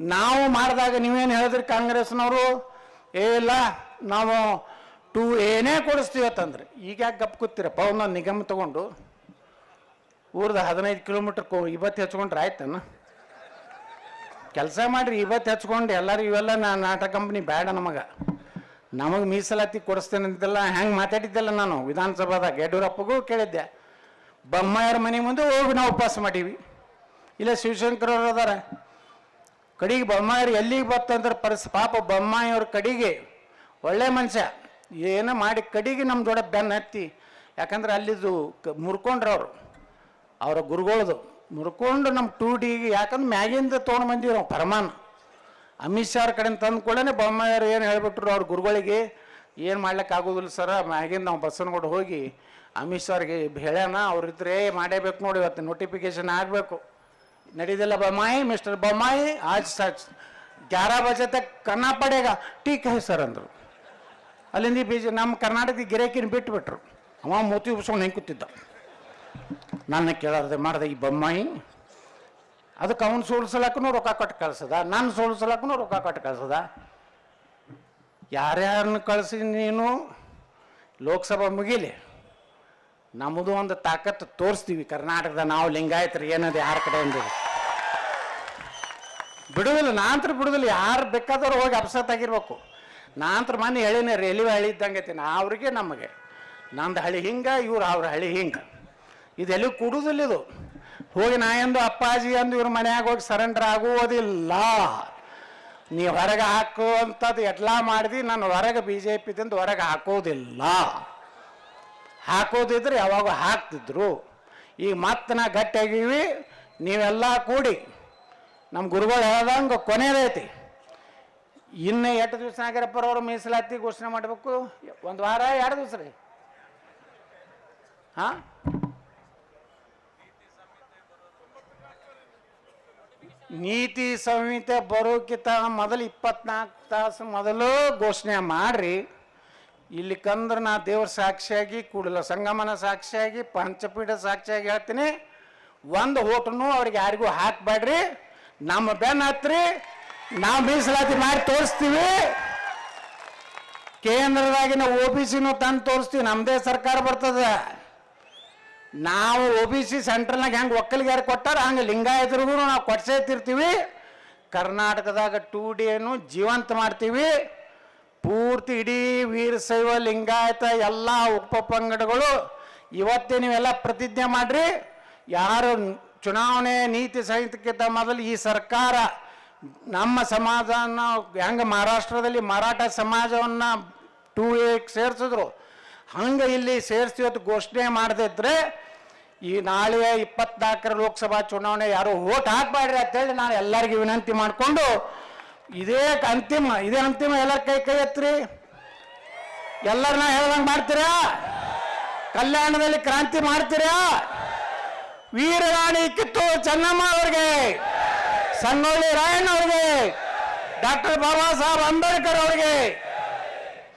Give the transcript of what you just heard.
ನಾವು ಮಾಡಿದಾಗ ನೀವೇನು ಹೇಳಿದ್ರಿ ಕಾಂಗ್ರೆಸ್ನವರು? ಏ, ಇಲ್ಲ, ನಾವು ಟೂ ಏನೇ ಕೊಡಿಸ್ತೀವತ್ತಂದ್ರೆ ಈಗ ಯಾಕೆ ಗಪ್ ಕೂತೀರಪ್ಪ? ಒಂದೊಂದು ನಿಗಮ ತಗೊಂಡು ಊರ್ದ ಹದಿನೈದು ಕಿಲೋಮೀಟ್ರ್ ಇವತ್ತು ಹೆಚ್ಕೊಂಡ್ರೆ ಆಯ್ತನ? ಕೆಲಸ ಮಾಡ್ರಿ, ಇವತ್ತು ಹೆಚ್ಕೊಂಡು ಎಲ್ಲರೂ ಇವೆಲ್ಲ ನಾ ನಾಟಕ ಕಂಪ್ನಿ ಬೇಡ ನಮಗೆ. ನಮಗೆ ಮೀಸಲಾತಿ ಕೊಡಿಸ್ತೇನೆ ಅಂತೆಲ್ಲ ಹೆಂಗೆ ಮಾತಾಡಿದ್ದೆಲ್ಲ ನಾನು? ವಿಧಾನಸಭಾದಾಗ ಯಡಿಯೂರಪ್ಪಗೂ ಕೇಳಿದ್ದೆ. ಬೊಮ್ಮಾಯರ ಮನೆ ಮುಂದೆ ಹೋಗಿ ನಾವು ಉಪವಾಸ ಮಾಡೀವಿ. ಇಲ್ಲ ಶಿವಶಂಕರ್ ಅದಾರ. ಕಡೆಗೆ ಬೊಮ್ಮಾಯರು ಎಲ್ಲಿಗೆ ಬರ್ತಂದ್ರೆ ಪರಿಸ್ ಪಾಪ ಬೊಮ್ಮಾಯಿಯವ್ರ ಕಡಿಗೆ. ಒಳ್ಳೆ ಮನುಷ್ಯ. ಏನೋ ಮಾಡಿ ಕಡಿಗೆ ನಮ್ಮ ದೊಡ್ಡ ಬೆನ್ನ ಹತ್ತಿ. ಯಾಕಂದ್ರೆ ಅಲ್ಲಿದು ಕ ಮುರ್ಕೊಂಡ್ರು ಅವರು ಅವರ ಗುರುಗಳದು. ಮುರ್ಕೊಂಡು ನಮ್ಮ ಟೂ ಡಿಗೆ ಯಾಕಂದ್ರೆ ಮ್ಯಾಗಿಂದ ತೊಗೊಂಡು ಬಂದೀವಿ ನಾವು ಪರಮಾನ. ಅಮಿತ್ ಶಾ ಅವ್ರ ಕಡೆಯಿಂದ ತಂದು ಕೂಡಲೇ ಬೊಮ್ಮಾಯರು ಏನು ಹೇಳ್ಬಿಟ್ರು ಅವ್ರ ಗುರುಗಳಿಗೆ, ಏನು ಮಾಡ್ಲಿಕ್ಕೆ ಆಗೋದಿಲ್ಲ ಸರ, ಮ್ಯಾಗಿಂದ ನಾವು ಬಸ್ಸನ್ಕೊಂಡು ಹೋಗಿ ಅಮಿತ್ ಶಾ ಅವ್ರಿಗೆ ಹೇಳ್ಯಾನ, ಅವ್ರಿದ್ರೆ ಮಾಡೇಬೇಕು ನೋಡಿ ಇವತ್ತು ನೋಟಿಫಿಕೇಶನ್ ಆಗಬೇಕು. ನಡೀದಿಲ್ಲ ಬೊಮ್ಮಾಯಿ ಮಿಸ್ಟರ್ ಬೊಮ್ಮಾಯಿ ಆಜ್ ಸಚ್ ಗ್ಯಾರ ಬಜೆ ತಕ್ ಕನ್ನ ಪಡೇಗ. ಟೀಕ್ ಹೈ ಸರ್ ಅಂದರು. ಅಲ್ಲಿಂದ ಬೀಜ ನಮ್ಮ ಕರ್ನಾಟಕದ ಗಿರಾಕಿನ ಬಿಟ್ಬಿಟ್ರು. ಅವ ಮೂತಿ ಉಬ್ಸ್ಕೊಂಡು ಹೆಂಗೆ ಕೂತಿದ್ದ. ನನ್ನ ಕೇಳಾರ್ದೆ ಮಾಡ್ದೆ, ಈ ಬೊಮ್ಮಾಯಿ ಅದಕ್ಕೆ ಅವ್ನು ಸೋಲ್ಸಲಕ್ಕೂ ರೊಕ್ಕ ಕೊಟ್ಟು ಕಳ್ಸದ, ನಾನು ಸೋಲ್ಸಲಕ್ಕೂ ರೊಕ್ಕ ಕೊಟ್ಟು ಕಳ್ಸದ. ಯಾರ್ಯಾರನ್ನ ಕಳಿಸಿ ನೀನು? ಲೋಕಸಭಾ ಮುಗೀಲಿ. ನಮ್ಮದು ಒಂದು ತಾಕತ್ತು ತೋರಿಸ್ತೀವಿ ಕರ್ನಾಟಕದ ನಾವು ಲಿಂಗಾಯತರು, ಏನದು ಯಾರ ಕಡೆ ಅಂದಿದೆ ಬಿಡುದಿಲ್ಲ ನಾಂತರ ಬಿಡುದಿಲ್ಲ. ಯಾರು ಬೇಕಾದವ್ರು ಹೋಗಿ ಅಪ್ಸೆಟ್ ಆಗಿರ್ಬೇಕು. ನಾಂತರ ಮನೆ ಹೇಳಿನ ರೈಲ್ವೆ ಹಳಿ ಇದ್ದಂಗೆ ಐತಿ. ನಾ ಅವ್ರಿಗೆ ನಮಗೆ. ನಂದು ಹಳಿ ಹಿಂಗ, ಇವ್ರು ಅವ್ರ ಹಳಿ ಹಿಂಗ. ಇದೆಲ್ಲಿ ಕೂಡುದಿಲ್ಲ ಇದು. ಹೋಗಿ ನಾ ಎಂದು, ಅಪ್ಪಾಜಿ ಅಂದು ಇವ್ರ ಮನೆಯಾಗ ಹೋಗಿ ಸರೆಂಡರ್ ಆಗುವುದಿಲ್ಲ. ನೀ ಹೊರಗೆ ಹಾಕುವಂಥದ್ದು ಎಲ್ಲ ಮಾಡಿದಿ, ನಾನು ಹೊರಗೆ ಬಿ ಜೆ ಪಿದಿಂದ ಹೊರಗೆ ಹಾಕೋದಿಲ್ಲ. ಹಾಕೋದಿದ್ರೆ ಯಾವಾಗ ಹಾಕ್ತಿದ್ರು. ಈಗ ಮತ್ತೆ ನಾ ಗಟ್ಟಿಯಾಗಿವಿ ನೀವೆಲ್ಲ ಕೂಡಿ. ನಮ್ಮ ಗುರುಗಳು ಹೇಳ್ದಂಗೆ ಕೊನೆಯದೈತಿ ಇನ್ನು ಎಷ್ಟು ದಿವಸ ನಾಗರಪ್ಪರವರು ಮೀಸಲಾತಿ ಘೋಷಣೆ ಮಾಡಬೇಕು? ಒಂದು ವಾರ, ಎರಡು ದಿವಸ ರೀ. ಹಾಂ? ನೀತಿ ಸಂಹಿತೆ ಬರೋಕ್ಕಿಂತ ಮೊದಲು ಇಪ್ಪತ್ನಾಲ್ಕು ತಾಸು ಮೊದಲು ಘೋಷಣೆ ಮಾಡ್ರಿ. ಇಲ್ಲಿ ಕಂದ್ರೆ ನಾ ದೇವ್ರ ಸಾಕ್ಷಿಯಾಗಿ, ಕೂಡಲ ಸಂಗಮನ ಸಾಕ್ಷಿಯಾಗಿ, ಪಂಚಪೀಠ ಸಾಕ್ಷಿಯಾಗಿ ಹೇಳ್ತೀನಿ. ಒಂದು ಓಟನ್ನು ಅವ್ರಿಗೆ ಯಾರಿಗೂ ಹಾಕ್ಬೇಡ್ರಿ. ನಮ್ಮ ಬೆನ್ನ ಹತ್ರಿ, ನಾವು ಮೀಸಲಾತಿ ಮಾಡಿ ತೋರಿಸ್ತೀವಿ. ಕೇಂದ್ರದಾಗಿನ ಓ ಬಿ ಸಿನೂ ತಂದು ತೋರಿಸ್ತೀವಿ ನಮ್ಮದೇ ಸರ್ಕಾರ ಬರ್ತದೆ. ನಾವು ಒ ಬಿ ಸಿ ಸೆಂಟ್ರಲ್ನಾಗ ಹೆಂಗೆ ಒಕ್ಕಲಿಗಾರ ಕೊಟ್ಟಾರ, ಹಂಗೆ ಲಿಂಗಾಯತರಿಗೂ ನಾವು ಕೊಡ್ಸೇತಿರ್ತೀವಿ ಕರ್ನಾಟಕದಾಗ ಟೂ ಡಿಯನ್ನು ಜೀವಂತ ಮಾಡ್ತೀವಿ. ಪೂರ್ತಿ ಇಡೀ ವೀರಶೈವ ಲಿಂಗಾಯತ, ಎಲ್ಲ ಉಪಪಂಗಡಗಳು ಇವತ್ತೇ ನೀವೆಲ್ಲ ಪ್ರತಿಜ್ಞೆ ಮಾಡ್ರಿ. ಯಾರು ಚುನಾವಣೆ ನೀತಿ ಸಂಹಿತೆಗಿಂತ ಮೊದಲು ಈ ಸರ್ಕಾರ ನಮ್ಮ ಸಮಾಜನ ಹೆಂಗೆ ಮಹಾರಾಷ್ಟ್ರದಲ್ಲಿ ಮರಾಠ ಸಮಾಜವನ್ನು ಟೂ ಏಕ್ ಸೇರಿಸಿದ್ರು. ಹಂಗೆ ಇಲ್ಲಿ ಸೇರಿಸಿ ಅಂತ ಘೋಷಣೆ ಮಾಡದಿದ್ರೆ ಈ ನಾಳೆ ಇಪ್ಪತ್ನಾಲ್ಕರ ಲೋಕಸಭಾ ಚುನಾವಣೆ ಯಾರು ಓಟ್ ಅಂತ ಅಂತೇಳಿ ನಾನು ಎಲ್ಲರಿಗೂ ವಿನಂತಿ ಮಾಡಿಕೊಂಡು ಇದೇ ಅಂತಿಮ ಇದೇ ಅಂತಿಮ ಎಲ್ಲರ ಕೈ ಕೈ ಎತ್ತಿರಿ ಎಲ್ಲರನ್ನ ಹೇಳ್ದಂಗೆ ಮಾಡ್ತೀರಾ? ಕಲ್ಯಾಣದಲ್ಲಿ ಕ್ರಾಂತಿ ಮಾಡ್ತೀರಾ? வீரராணி கித்தூர் சன்னம்மா அவர்கள். சன்னோலி ராயன் அவர்கள். டாக்டர் பாபா சாஹப் அம்பேத்கர் அவர்கள்.